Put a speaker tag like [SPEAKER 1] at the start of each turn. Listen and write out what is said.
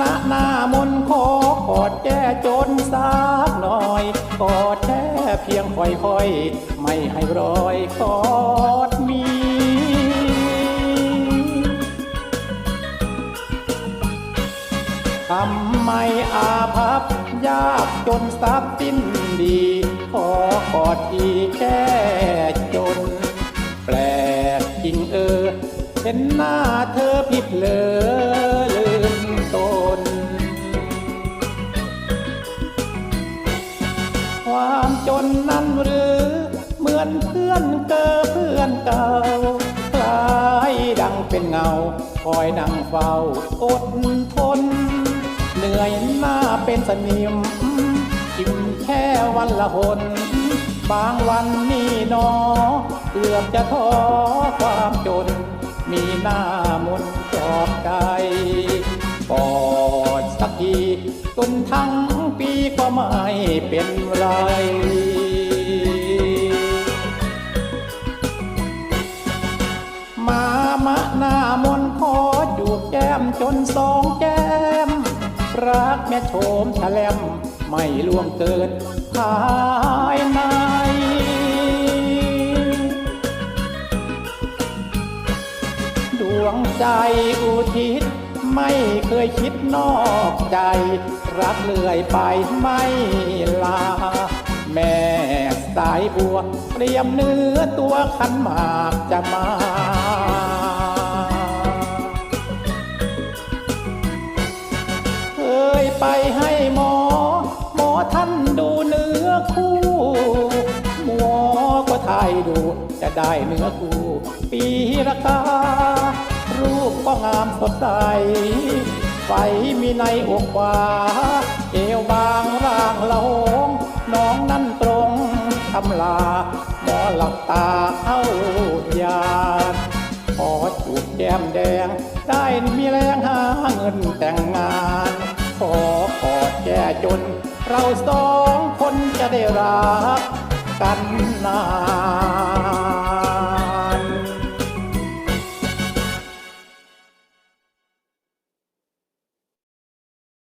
[SPEAKER 1] นะหน้ามนต์ขอกอดแก้จนสักหน่อยกอดแค่เพียงค่อยๆ ไม่ให้รอยกอดมีทำไมอาภัพยากจนทรัพย์สิ้นดี ขอกอดทีแค่จน แปลกจริงเออ เห็นหน้าเธอผิดเลย เป็นเงา คอยนั่งเฝ้าอดทน เหนื่อยหน้าเป็นสนิมกินแค่วันละหน บางวันนี่นอเกือบจะท้อความจน มีหน้ามนจอบใจกอดสักทีจนทั้งปีก็ไม่เป็นไร จนสองแก้ม รักแม่โฉมแฉลมไม่ล่วงเกินภายในดวงใจอุทิศไม่เคยคิดนอกใจ รักเลื่อยไปไม่ลา แม่สายบัวเตรียมเนื้อตัวขันหมากจะมา ยไปให้หมอ หมอท่านดูเนื้อคู่ หมอก็ทายดูจะได้เนื้อคู่ปีละการูปก็งามสดใสไฟมีในอกขวาเอวบางร่างละหงน้องนั่นตรงทำลา หมอหลับตาเข้ายานขอจูบแก้มแดง ได้มีแรงหาเงินแต่งงาน จน เราสองคนจะได้รักกันนาน